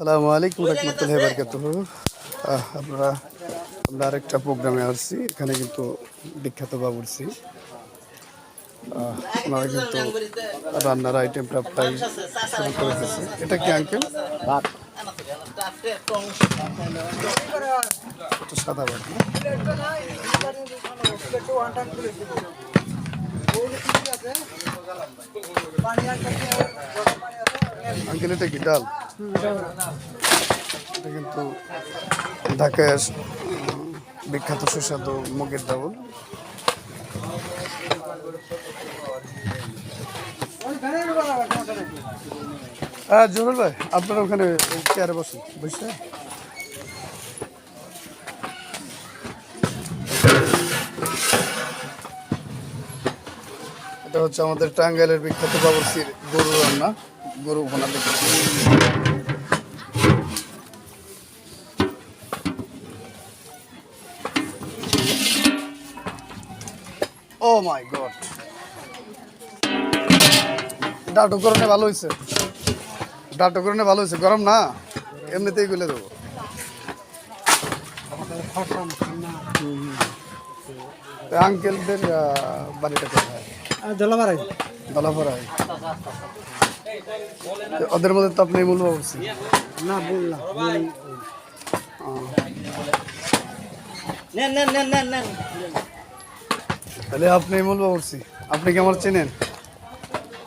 সালামু আলাইকুম রহমতুল্লাহ বারকাতুহ। আমরা আমরা আরেকটা প্রোগ্রামে আসছি এখানে কিন্তু বিখ্যাত বাবুরছি আহ, ওনারা কিন্তু রান্নার আইটেমটা প্রায় শুরু করে দিয়েছে। এটা কি আঙ্কেল সাদা আঙ্কেল এটা কি ডাল? কিন্তু ঢাকায় বিখ্যাত সুস্বাদু মুগের ডাউল। হ্যাঁ জহুর ভাই, আপনারা ওখানে চেয়ারে বসুন বুঝছে এটা হচ্ছে আমাদের টাঙ্গাইলের বিখ্যাত বাবরসির গরু রান্না, গরু ভোনা ও মাই গড ডাটো করণে ভালো হয়েছে ডাটো করণে ভালো হয়েছে গরম না? এমনিতেই গুলে দেবো। আঙ্কেলদের বাড়িটা কোথায়? দলাফরায় ওদের মধ্যে তো আপনি মূল বাবুছি না বললাম তাহলে আপনি মূল বলছি আপনি কি আমার চেনেন?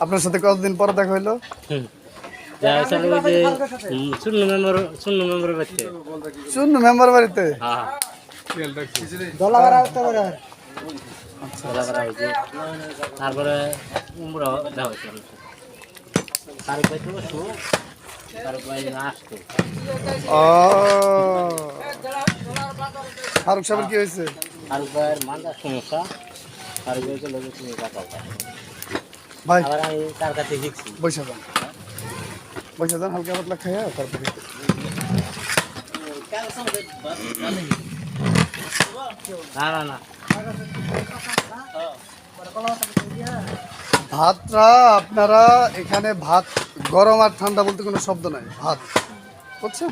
আপনার সাথে কতদিন পরে দেখা হইল? শূন্য মেম্বার শূন্য মেম্বারের বাচ্চা শূন্য মেম্বার বাড়িতে? হ্যাঁ। তারপরে ফারুক সাহেবের কি হয়েছে? তারিখ পায়ের মান্দার সমস্যা। ভাই। আবার আমি তার কাছে শিখছি বসে যান। বসে যান হালকা পাতলা খাইয়া তারপরে না না না। ভাতটা আপনারা এখানে ভাত গরম আর ঠান্ডা বলতে কোনো শব্দ নাই ভাত। বুঝছেন?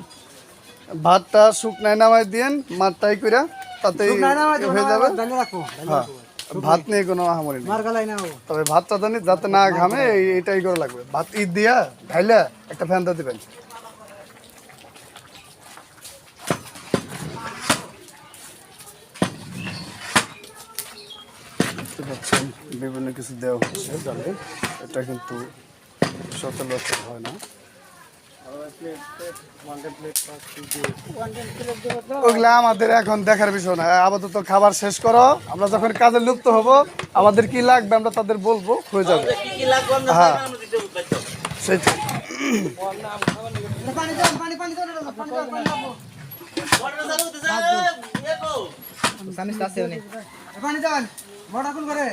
ভাতটা শুকনায় নামায় দিয়েন মারটাই করে তাতেই হয়ে যাবে। রাখো হ্যাঁ। ভাত নিয়ে কোনো আহামরি নেই। তবে ভাতটা জানি যাতে না ঘামে এইটাই করে লাগবে। ভাত ঈদ দিয়া ঢাইলা একটা ফ্যান দিবেন। পাচ্ছেন বিভিন্ন কিছু দেওয়া হচ্ছে। এটা কিন্তু সচরাচর হয় না। ওগুলা আমাদের এখন দেখার বিষয় না। আপাতত খাবার শেষ করো। আমরা যখন কাজে লিপ্ত হব আমাদের কি লাগবে আমরা তাদের বলব হয়ে যাবে। হ্যাঁ। সেটাই। পানি দাও পানি পানি দাও পানি দাও পানি দাও। সামিস কাছে উনি। পানি দাও বড় করে।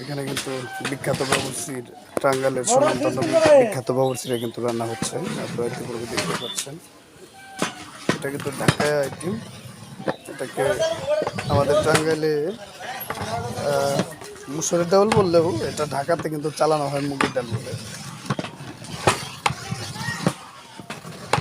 এখানে কিন্তু বিখ্যাত বাবুর্চির টাঙ্গালের সনাতন বিখ্যাত বাবুর্চিরা কিন্তু রান্না হচ্ছে। আপনারা ইতিপূর্বে দেখতে পাচ্ছেন। এটা তো ঢাকায় আইটিম এটাকে আমাদের টাঙ্গাইলে মুসুরের ডাউল বললেও এটা ঢাকাতে কিন্তু চালানো হয় মুগের ডাল বলে।